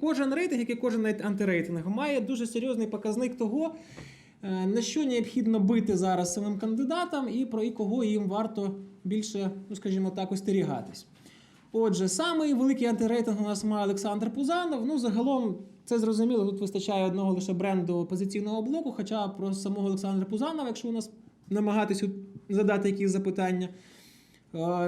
Кожен рейтинг, як і кожен антирейтинг, має дуже серйозний показник того, е, на що необхідно бити зараз самим кандидатам і про і кого їм варто більше, ну скажімо так, остерігатись. Отже, самий великий антирейтинг у нас має Олександр Пузанов. Ну, загалом, це зрозуміло, тут вистачає одного лише бренду опозиційного блоку. Хоча про самого Олександра Пузанова, якщо у нас намагатись задати якісь запитання,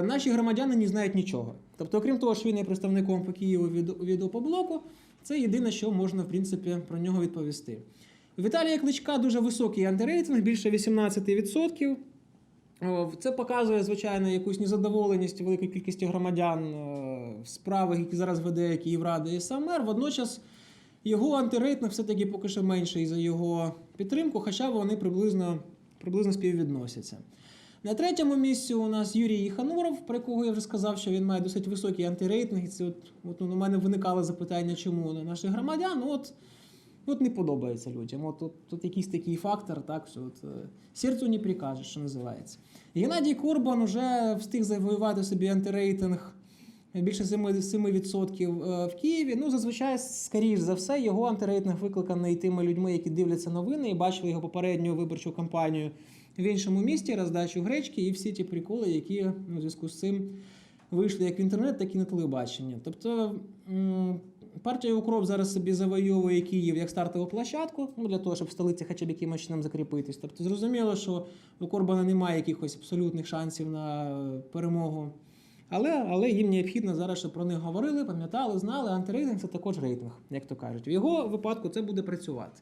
наші громадяни не знають нічого. Тобто, окрім того, що він є представником по Києву від, від опоблоку, це єдине, що можна, в принципі, про нього відповісти. У Віталія Кличка дуже високий антирейтинг, більше 18%. Це показує, звичайно, якусь незадоволеність великої кількості громадян е, в справах, які зараз веде Київрада і сам мер. Водночас його антирейтинг все-таки поки що менший за його підтримку, хоча вони приблизно, приблизно співвідносяться. На третьому місці у нас Юрій Іхануров, про якого я вже сказав, що він має досить високий антирейтинг. І Це от, от, ну, у мене виникало запитання, чому на наших громадян. Ну, от, От не подобається людям. От тут, тут якийсь такий фактор, так що от, е, серцю не прикажеш, що називається. Геннадій Корбан вже встиг завоювати собі антирейтинг більше 7% е, в Києві. Ну, зазвичай, скоріш за все, його антирейтинг викликаний тими людьми, які дивляться новини і бачили його попередню виборчу кампанію в іншому місті, роздачу гречки і всі ті приколи, які ну, в зв'язку з цим вийшли як в інтернет, так і на телебачення. Тобто партія Укроп зараз собі завойовує Київ як стартову площадку, ну, для того, щоб в столиці хоча б якимось чином закріпитись. Тобто зрозуміло, що у Корбана немає якихось абсолютних шансів на перемогу. Але, але їм необхідно зараз, щоб про них говорили, пам'ятали, знали, антирейтинг це також рейтинг, як то кажуть. В його випадку це буде працювати.